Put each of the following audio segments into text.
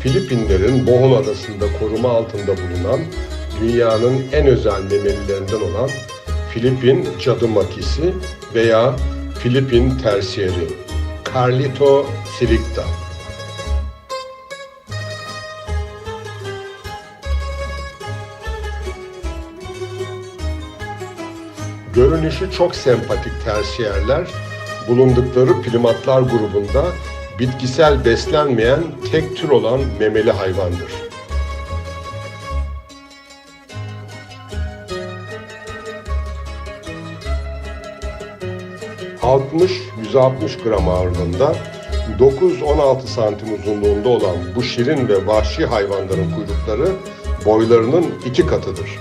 Filipinlerin Bohol Adası'nda koruma altında bulunan dünyanın en özel memelilerinden olan Filipin cadı makisi veya Filipin tersiyeri Carlito silicta. Görünüşü çok sempatik tersiyerler bulundukları primatlar grubunda bitkisel beslenmeyen tek tür olan memeli hayvandır. ...60-160 gram ağırlığında... ...9-16 santim uzunluğunda olan bu şirin ve vahşi hayvanların kuyrukları... ...boylarının iki katıdır.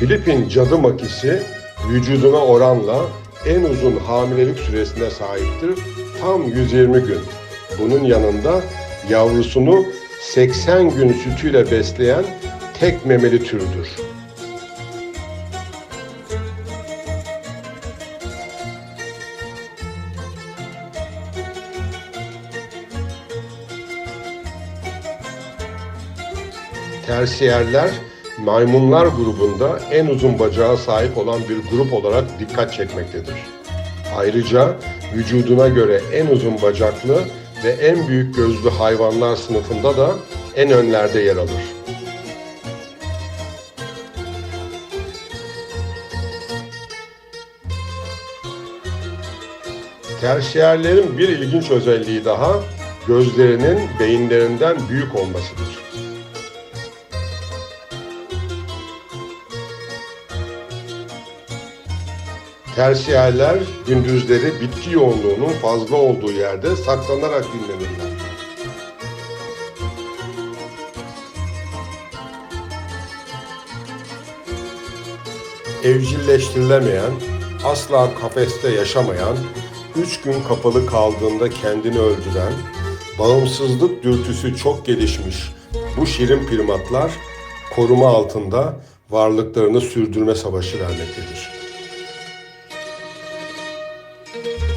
Filipin cadı makisi vücuduna oranla en uzun hamilelik süresine sahiptir. Tam 120 gün. Bunun yanında yavrusunu 80 gün sütüyle besleyen tek memeli türdür. Tersiyerler maymunlar grubunda en uzun bacağa sahip olan bir grup olarak dikkat çekmektedir. Ayrıca vücuduna göre en uzun bacaklı ve en büyük gözlü hayvanlar sınıfında da en önlerde yer alır. Tersiyerlerin bir ilginç özelliği daha gözlerinin beyinlerinden büyük olmasıdır. Tersiyerler gündüzleri bitki yoğunluğunun fazla olduğu yerde saklanarak dinlenirler. Evcilleştirilemeyen, asla kafeste yaşamayan, üç gün kapalı kaldığında kendini öldüren, bağımsızlık dürtüsü çok gelişmiş bu şirin primatlar koruma altında varlıklarını sürdürme savaşı vermektedir. thank you.